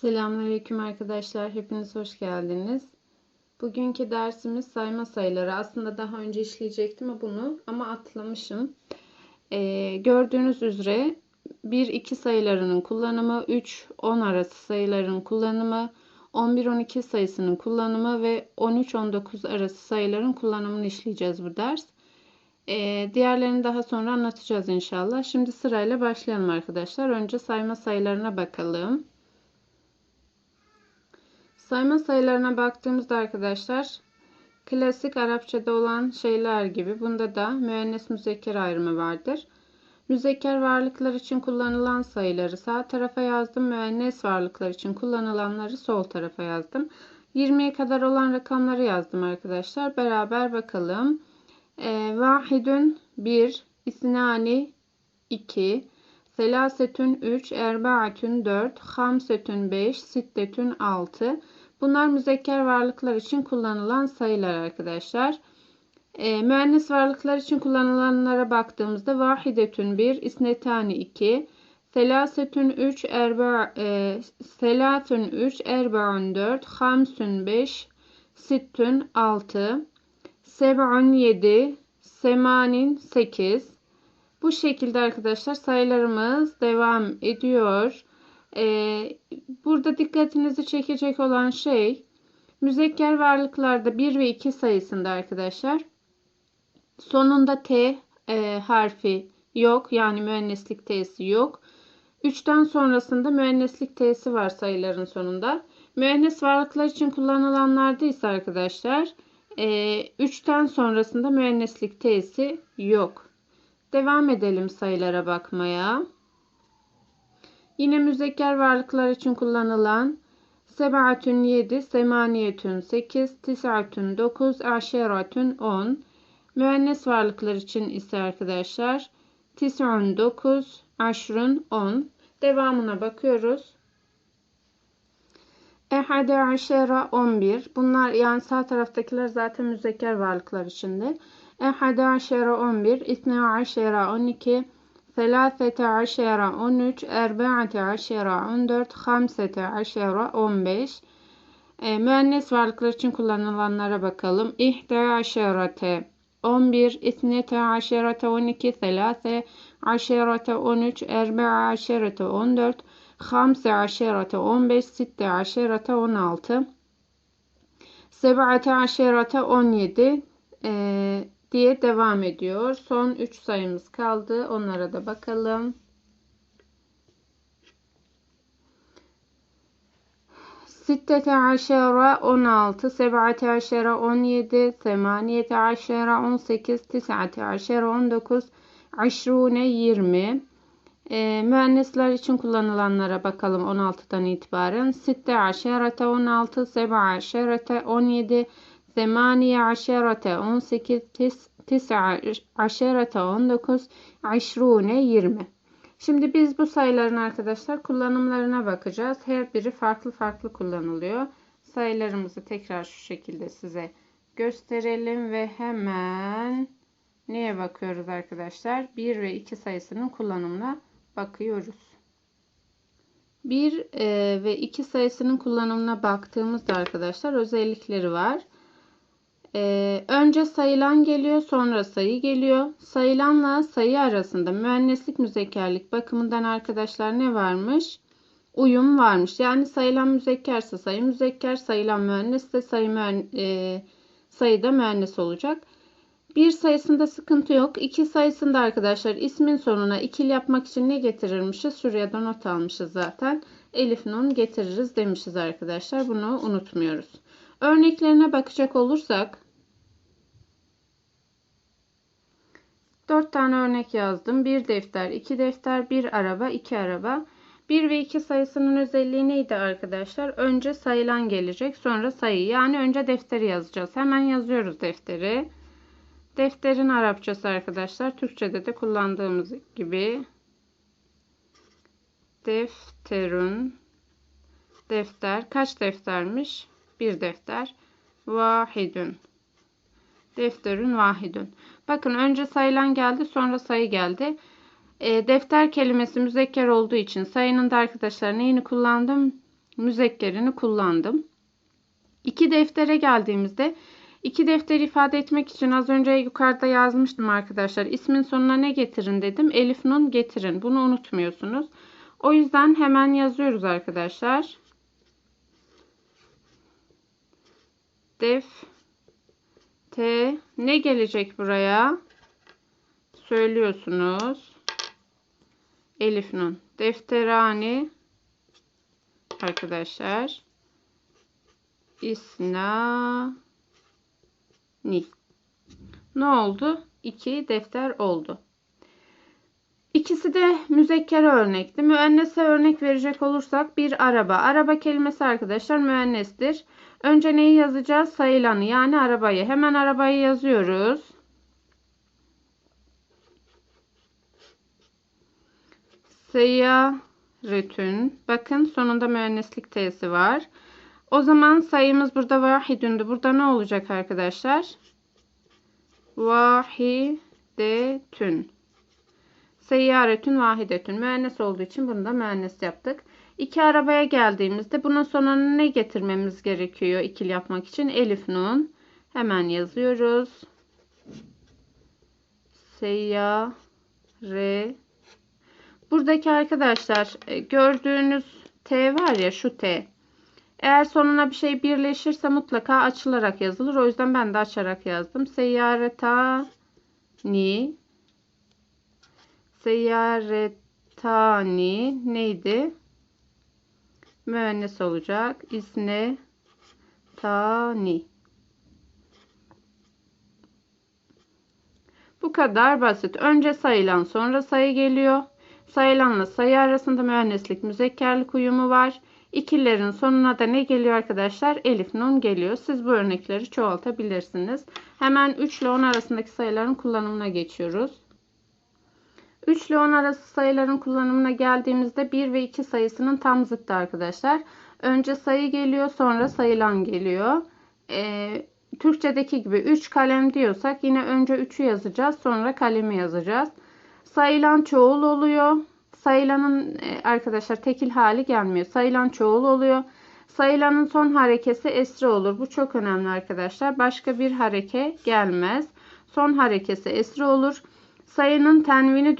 Selamünaleyküm arkadaşlar. Hepiniz hoş geldiniz. Bugünkü dersimiz sayma sayıları. Aslında daha önce işleyecektim bunu ama atlamışım. Ee, gördüğünüz üzere 1-2 sayılarının kullanımı, 3-10 arası sayıların kullanımı, 11-12 sayısının kullanımı ve 13-19 arası sayıların kullanımını işleyeceğiz bu ders. Ee, diğerlerini daha sonra anlatacağız inşallah. Şimdi sırayla başlayalım arkadaşlar. Önce sayma sayılarına bakalım. Sayma sayılarına baktığımızda arkadaşlar klasik Arapçada olan şeyler gibi bunda da müennes müzekker ayrımı vardır. Müzekker varlıklar için kullanılan sayıları sağ tarafa yazdım. Müennes varlıklar için kullanılanları sol tarafa yazdım. 20'ye kadar olan rakamları yazdım arkadaşlar. Beraber bakalım. E, vahidün 1, isnani 2, selasetün 3, erbaatün 4, hamsetün 5, sittetün 6. Bunlar müzekker varlıklar için kullanılan sayılar arkadaşlar. E, müennes varlıklar için kullanılanlara baktığımızda vahidetün 1, isnetani 2, selasetün 3, erba, e, selatün 3, erbaun 4, hamsün 5, sittün 6, seb'un 7, semanin 8. Bu şekilde arkadaşlar sayılarımız devam ediyor. Ee, burada dikkatinizi çekecek olan şey müzekker varlıklarda 1 ve 2 sayısında arkadaşlar sonunda T e, harfi yok. Yani müenneslik T'si yok. 3'ten sonrasında müenneslik T'si var sayıların sonunda. Müennes varlıklar için kullanılanlarda ise arkadaşlar 3'ten e, sonrasında müenneslik T'si yok. Devam edelim sayılara bakmaya. Yine müzekker varlıklar için kullanılan sebatün 7, semaniyetün 8, tisatün 9, aşeratün 10. Müennes varlıklar için ise arkadaşlar tis'un 9, aşrun 10. Devamına bakıyoruz. Ehade aşera 11. Bunlar yani sağ taraftakiler zaten müzekker varlıklar içinde. Ehade aşera 11, isne aşera 12, Selâfete aşera 13, erbe'ate aşera 14, hamsete aşera 15. E, müennes varlıklar için kullanılanlara bakalım. İhde aşerate 11, isnete aşerate 12, selâse aşerate 13, erbe'a aşerate 14, hamse aşerate 15, sitte aşerate 16, seb'ate aşerate 17, e, diye devam ediyor. Son 3 sayımız kaldı. Onlara da bakalım. Sittete aşera 16, seb'ate aşera 17, semaniyete aşera 18, tis'ate aşera 19, aşrune 20. E, müennesler için kullanılanlara bakalım 16'dan itibaren. Sitte aşerete 16, seb'a aşerete 17, Aşerete 18, tis, tis'a aşerete 19, aşrune 20. Şimdi biz bu sayıların arkadaşlar kullanımlarına bakacağız. Her biri farklı farklı kullanılıyor. Sayılarımızı tekrar şu şekilde size gösterelim ve hemen neye bakıyoruz arkadaşlar? 1 ve 2 sayısının kullanımına bakıyoruz. 1 e, ve 2 sayısının kullanımına baktığımızda arkadaşlar özellikleri var. Ee, önce sayılan geliyor sonra sayı geliyor. Sayılanla sayı arasında müenneslik müzekkerlik bakımından arkadaşlar ne varmış? Uyum varmış. Yani sayılan müzekkerse sayı müzekker, sayılan müennesse sayı müen, e, sayıda müennes olacak. Bir sayısında sıkıntı yok. İki sayısında arkadaşlar ismin sonuna ikil yapmak için ne getirirmişiz? Şuraya da not almışız zaten. Elif nun getiririz demişiz arkadaşlar. Bunu unutmuyoruz. Örneklerine bakacak olursak 4 tane örnek yazdım. Bir defter, iki defter, bir araba, iki araba. 1 ve 2 sayısının özelliği neydi arkadaşlar? Önce sayılan gelecek, sonra sayı. Yani önce defteri yazacağız. Hemen yazıyoruz defteri. Defterin Arapçası arkadaşlar. Türkçede de kullandığımız gibi. Defterun. Defter. Kaç deftermiş? Bir defter. Vahidun. Defterün vahidun. Bakın önce sayılan geldi sonra sayı geldi. E, defter kelimesi müzekker olduğu için sayının da arkadaşlar neyini kullandım? müzekkerini kullandım. İki deftere geldiğimizde iki defteri ifade etmek için az önce yukarıda yazmıştım arkadaşlar. İsmin sonuna ne getirin dedim. Elif nun getirin. Bunu unutmuyorsunuz. O yüzden hemen yazıyoruz arkadaşlar. Def T ne gelecek buraya? Söylüyorsunuz. Elif nun. Defterani arkadaşlar. İsna ni. Ne oldu? İki defter oldu. İkisi de müzekker örnekti. Müennese örnek verecek olursak bir araba. Araba kelimesi arkadaşlar müennestir. Önce neyi yazacağız? Sayılanı yani arabayı. Hemen arabayı yazıyoruz. Seyyaretün. Bakın sonunda müenneslik t'si var. O zaman sayımız burada vahidündü. Burada ne olacak arkadaşlar? Vahidetün. Seyyaretün vahidetün. Müennes olduğu için bunu da müennes yaptık. İki arabaya geldiğimizde bunun sonuna ne getirmemiz gerekiyor ikili yapmak için? Elif nun. Hemen yazıyoruz. Seyyare. Buradaki arkadaşlar e, gördüğünüz T var ya şu T. Eğer sonuna bir şey birleşirse mutlaka açılarak yazılır. O yüzden ben de açarak yazdım. Seyyareta ni Seyyaretani neydi? Müennes olacak. İsne tani. Bu kadar basit. Önce sayılan sonra sayı geliyor. Sayılanla sayı arasında müenneslik müzekkerlik uyumu var. İkilerin sonuna da ne geliyor arkadaşlar? Elif nun geliyor. Siz bu örnekleri çoğaltabilirsiniz. Hemen 3 ile 10 arasındaki sayıların kullanımına geçiyoruz. 3 ile 10 arası sayıların kullanımına geldiğimizde 1 ve 2 sayısının tam zıttı arkadaşlar. Önce sayı geliyor sonra sayılan geliyor. Ee, Türkçedeki gibi 3 kalem diyorsak yine önce 3'ü yazacağız sonra kalemi yazacağız. Sayılan çoğul oluyor. Sayılanın e, arkadaşlar tekil hali gelmiyor. Sayılan çoğul oluyor. Sayılanın son harekesi esre olur. Bu çok önemli arkadaşlar. Başka bir hareke gelmez. Son harekesi esre olur sayının tenvini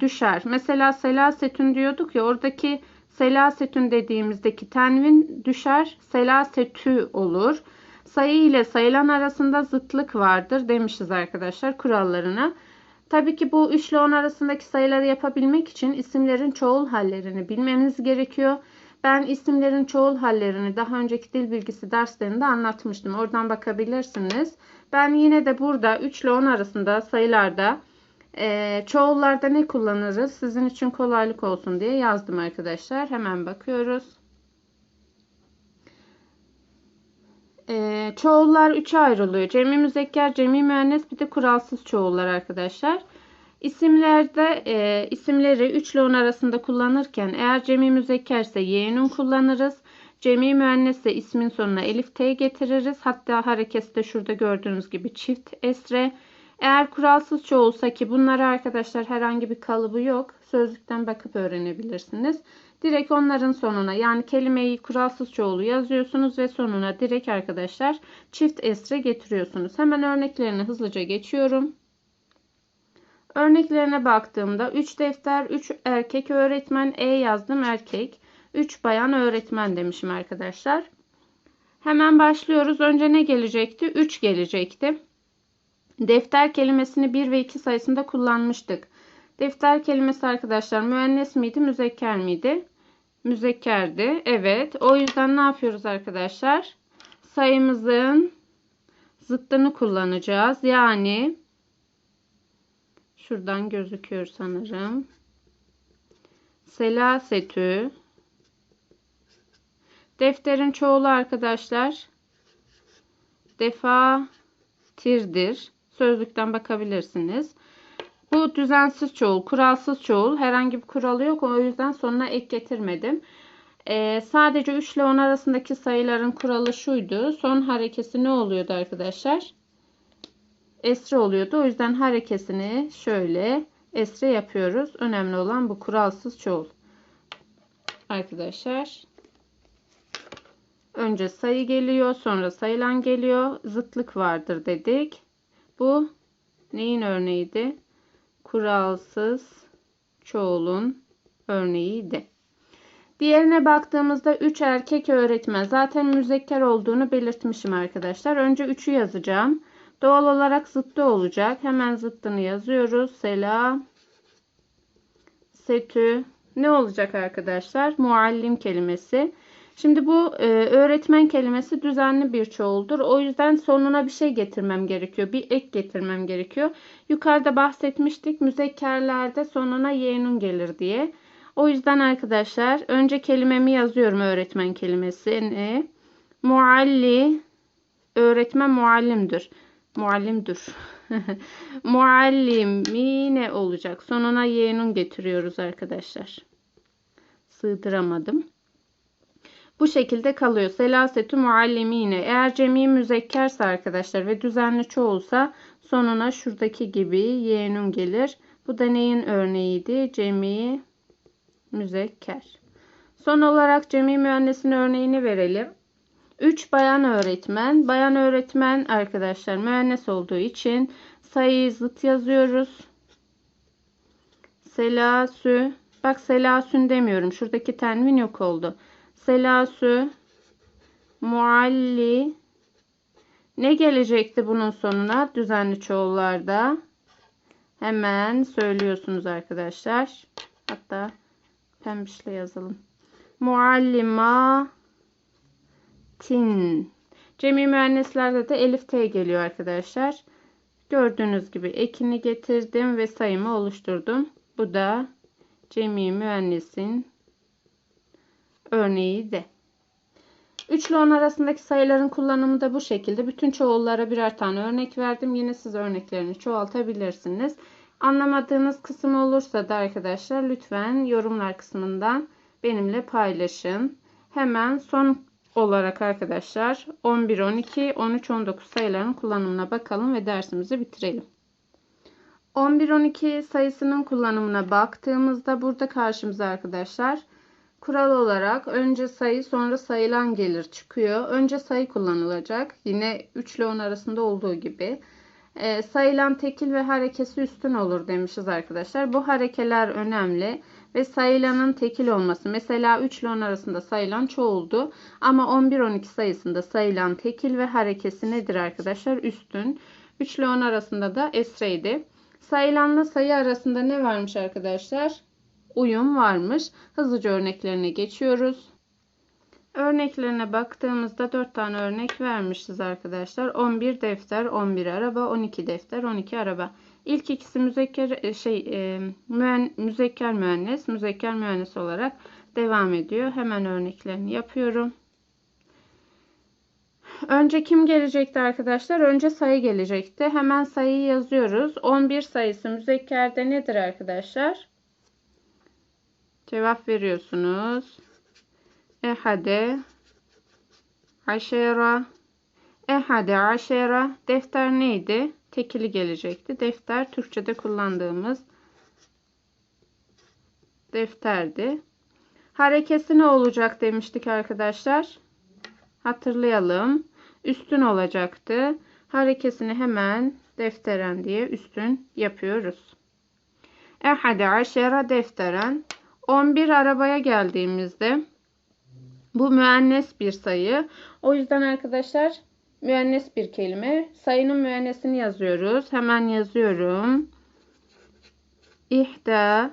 düşer. Mesela selasetün diyorduk ya oradaki selasetün dediğimizdeki tenvin düşer. Selasetü olur. Sayı ile sayılan arasında zıtlık vardır demişiz arkadaşlar kurallarına. Tabii ki bu 3 ile 10 arasındaki sayıları yapabilmek için isimlerin çoğul hallerini bilmeniz gerekiyor. Ben isimlerin çoğul hallerini daha önceki dil bilgisi derslerinde anlatmıştım. Oradan bakabilirsiniz. Ben yine de burada 3 ile 10 arasında sayılarda ee, çoğullarda ne kullanırız? Sizin için kolaylık olsun diye yazdım arkadaşlar. Hemen bakıyoruz. Ee, çoğullar 3'e ayrılıyor. Cemi müzekker, cemi müennes bir de kuralsız çoğullar arkadaşlar. İsimlerde e, isimleri 3 ile 10 arasında kullanırken eğer cemi müzekkerse yeğenun kullanırız. Cemi müennesse ismin sonuna elif t getiririz. Hatta harekesi de şurada gördüğünüz gibi çift esre. Eğer kuralsız çoğulsa ki bunlara arkadaşlar herhangi bir kalıbı yok. Sözlükten bakıp öğrenebilirsiniz. Direkt onların sonuna yani kelimeyi kuralsız çoğulu yazıyorsunuz ve sonuna direkt arkadaşlar çift esre getiriyorsunuz. Hemen örneklerini hızlıca geçiyorum. Örneklerine baktığımda 3 defter, 3 erkek öğretmen, E yazdım erkek, 3 bayan öğretmen demişim arkadaşlar. Hemen başlıyoruz. Önce ne gelecekti? 3 gelecekti. Defter kelimesini 1 ve 2 sayısında kullanmıştık. Defter kelimesi arkadaşlar müennes miydi, müzekker miydi? Müzekkerdi. Evet. O yüzden ne yapıyoruz arkadaşlar? Sayımızın zıttını kullanacağız. Yani şuradan gözüküyor sanırım. Selasetü Defterin çoğulu arkadaşlar defatirdir sözlükten bakabilirsiniz. Bu düzensiz çoğul, kuralsız çoğul. Herhangi bir kuralı yok. O yüzden sonuna ek getirmedim. Ee, sadece 3 ile 10 arasındaki sayıların kuralı şuydu. Son harekesi ne oluyordu arkadaşlar? Esre oluyordu. O yüzden harekesini şöyle esre yapıyoruz. Önemli olan bu kuralsız çoğul. Arkadaşlar. Önce sayı geliyor, sonra sayılan geliyor. Zıtlık vardır dedik. Bu neyin örneğiydi? Kuralsız çoğulun örneğiydi. Diğerine baktığımızda 3 erkek öğretmen. Zaten müzekker olduğunu belirtmişim arkadaşlar. Önce 3'ü yazacağım. Doğal olarak zıttı olacak. Hemen zıttını yazıyoruz. Sela, setü. Ne olacak arkadaşlar? Muallim kelimesi. Şimdi bu e, öğretmen kelimesi düzenli bir çoğuldur. O yüzden sonuna bir şey getirmem gerekiyor. Bir ek getirmem gerekiyor. Yukarıda bahsetmiştik. Müzekkerlerde sonuna yenun gelir diye. O yüzden arkadaşlar önce kelimemi yazıyorum öğretmen kelimesini. Mualli öğretmen muallimdir. Muallimdir. Muallimine olacak. Sonuna yenun getiriyoruz arkadaşlar. Sığdıramadım. Bu şekilde kalıyor. Selasetü muallimine. Eğer cemi müzekkerse arkadaşlar ve düzenli çoğulsa sonuna şuradaki gibi yenun gelir. Bu da neyin örneğiydi? Cemi müzekker. Son olarak cemi müennesin örneğini verelim. 3 bayan öğretmen. Bayan öğretmen arkadaşlar müennes olduğu için sayıyı zıt yazıyoruz. Selasü. Bak selasün demiyorum. Şuradaki tenvin yok oldu. Selasü. Mualli. Ne gelecekti bunun sonuna? Düzenli çoğullarda. Hemen söylüyorsunuz arkadaşlar. Hatta pembişle yazalım. Muallima tin. Cemi müenneslerde de elif t geliyor arkadaşlar. Gördüğünüz gibi ekini getirdim ve sayımı oluşturdum. Bu da cemi müennesin örneği de. 3 ile 10 arasındaki sayıların kullanımı da bu şekilde. Bütün çoğullara birer tane örnek verdim. Yine siz örneklerini çoğaltabilirsiniz. Anlamadığınız kısım olursa da arkadaşlar lütfen yorumlar kısmından benimle paylaşın. Hemen son olarak arkadaşlar 11, 12, 13, 19 sayıların kullanımına bakalım ve dersimizi bitirelim. 11, 12 sayısının kullanımına baktığımızda burada karşımıza arkadaşlar kural olarak önce sayı sonra sayılan gelir çıkıyor. Önce sayı kullanılacak. Yine 3 ile 10 arasında olduğu gibi. E, sayılan tekil ve harekesi üstün olur demişiz arkadaşlar. Bu harekeler önemli ve sayılanın tekil olması. Mesela 3 ile 10 arasında sayılan çoğuldu. Ama 11-12 sayısında sayılan tekil ve harekesi nedir arkadaşlar? Üstün. 3 ile 10 arasında da esreydi. Sayılanla sayı arasında ne varmış arkadaşlar? Uyum varmış. Hızlıca örneklerine geçiyoruz. Örneklerine baktığımızda 4 tane örnek vermişiz arkadaşlar. 11 defter, 11 araba, 12 defter, 12 araba. İlk ikisi müzekker e, şey e, müen, müzekker müennes, müzekker müennes olarak devam ediyor. Hemen örneklerini yapıyorum. Önce kim gelecekti arkadaşlar? Önce sayı gelecekti. Hemen sayıyı yazıyoruz. 11 sayısı müzekkerde nedir arkadaşlar? Cevap veriyorsunuz. Ehade aşera Ehade aşera defter neydi? Tekili gelecekti. Defter Türkçe'de kullandığımız defterdi. Harekesi ne olacak demiştik arkadaşlar. Hatırlayalım. Üstün olacaktı. Harekesini hemen defteren diye üstün yapıyoruz. Ehade aşera defteren 11 arabaya geldiğimizde bu müennes bir sayı. O yüzden arkadaşlar müennes bir kelime. Sayının müennesini yazıyoruz. Hemen yazıyorum. İhda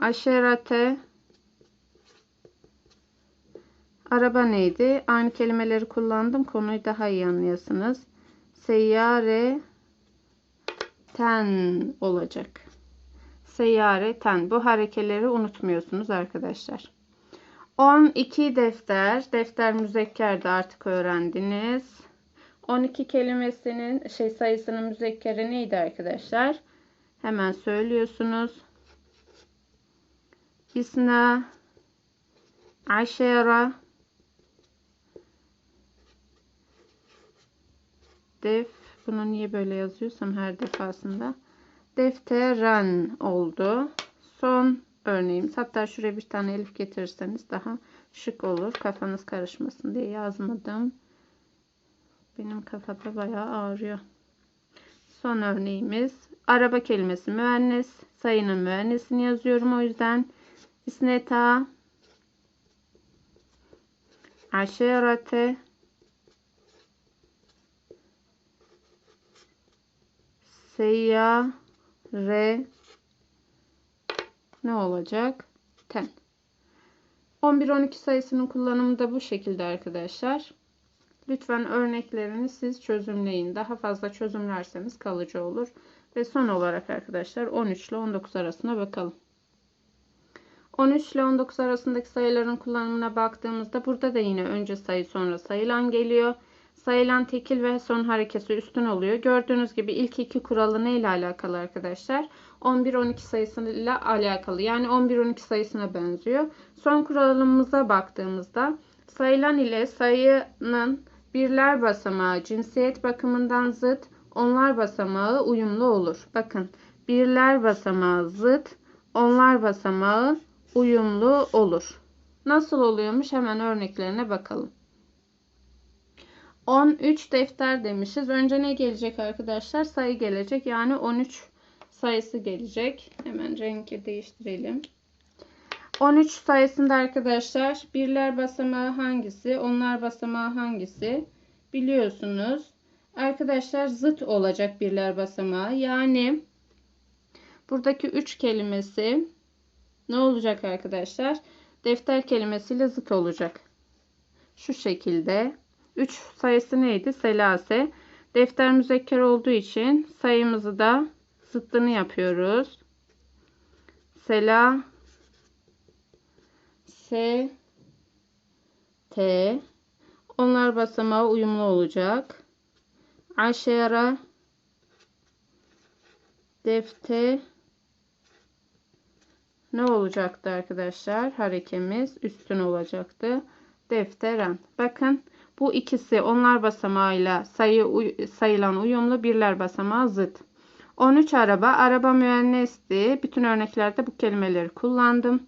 aşerate Araba neydi? Aynı kelimeleri kullandım. Konuyu daha iyi anlayasınız. Seyyare ten olacak. Seyyare ten. Bu harekeleri unutmuyorsunuz arkadaşlar. 12 defter. Defter müzekkerde artık öğrendiniz. 12 kelimesinin şey sayısının müzekkeri neydi arkadaşlar? Hemen söylüyorsunuz. İsna aşera def bunu niye böyle yazıyorsam her defasında defteren oldu. Son örneğimiz. Hatta şuraya bir tane elif getirirseniz daha şık olur. Kafanız karışmasın diye yazmadım. Benim kafada bayağı ağrıyor. Son örneğimiz araba kelimesi müennes. Sayının müennesini yazıyorum o yüzden. İsneta aşerate seyyare ne olacak? Ten. 11-12 sayısının kullanımı da bu şekilde arkadaşlar. Lütfen örneklerini siz çözümleyin. Daha fazla çözümlerseniz kalıcı olur. Ve son olarak arkadaşlar 13 ile 19 arasına bakalım. 13 ile 19 arasındaki sayıların kullanımına baktığımızda burada da yine önce sayı sonra sayılan geliyor. Sayılan tekil ve son harekesi üstün oluyor. Gördüğünüz gibi ilk iki kuralı ne ile alakalı arkadaşlar? 11-12 sayısıyla alakalı. Yani 11-12 sayısına benziyor. Son kuralımıza baktığımızda sayılan ile sayının birler basamağı cinsiyet bakımından zıt, onlar basamağı uyumlu olur. Bakın birler basamağı zıt, onlar basamağı uyumlu olur. Nasıl oluyormuş? Hemen örneklerine bakalım. 13 defter demişiz. Önce ne gelecek arkadaşlar? Sayı gelecek. Yani 13 sayısı gelecek. Hemen rengi değiştirelim. 13 sayısında arkadaşlar birler basamağı hangisi? Onlar basamağı hangisi? Biliyorsunuz. Arkadaşlar zıt olacak birler basamağı. Yani buradaki 3 kelimesi ne olacak arkadaşlar? Defter kelimesiyle zıt olacak. Şu şekilde. 3 sayısı neydi? Selase. Defter müzekker olduğu için sayımızı da zıttını yapıyoruz. Sela S T onlar basamağı uyumlu olacak. Aşera defte ne olacaktı arkadaşlar? Harekemiz üstün olacaktı. Defteren. Bakın bu ikisi onlar basamağıyla sayı sayılan uyumlu birler basamağı zıt. 13 araba. Araba müennesti. Bütün örneklerde bu kelimeleri kullandım.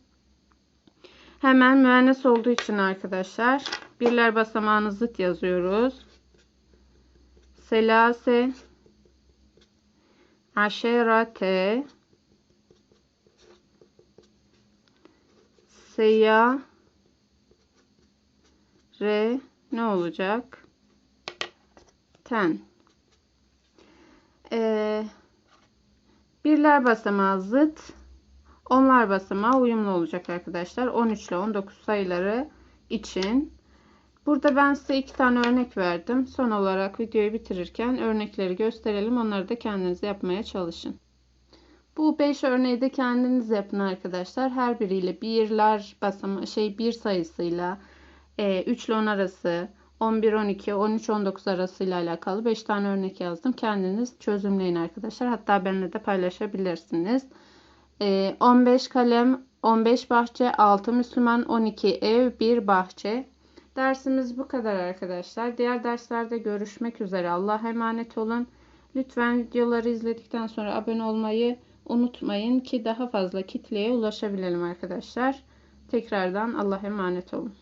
Hemen müennes olduğu için arkadaşlar birler basamağını zıt yazıyoruz. Selase aşerate seya re ne olacak? Ten. Ee, birler basamağı zıt. Onlar basamağı uyumlu olacak arkadaşlar. 13 ile 19 sayıları için. Burada ben size iki tane örnek verdim. Son olarak videoyu bitirirken örnekleri gösterelim. Onları da kendiniz yapmaya çalışın. Bu 5 örneği de kendiniz yapın arkadaşlar. Her biriyle birler basamağı şey bir sayısıyla 3 ile 10 arası 11, 12, 13, 19 arasıyla alakalı 5 tane örnek yazdım. Kendiniz çözümleyin arkadaşlar. Hatta benimle de paylaşabilirsiniz. 15 kalem, 15 bahçe, 6 Müslüman, 12 ev, 1 bahçe. Dersimiz bu kadar arkadaşlar. Diğer derslerde görüşmek üzere. Allah'a emanet olun. Lütfen videoları izledikten sonra abone olmayı unutmayın ki daha fazla kitleye ulaşabilelim arkadaşlar. Tekrardan Allah'a emanet olun.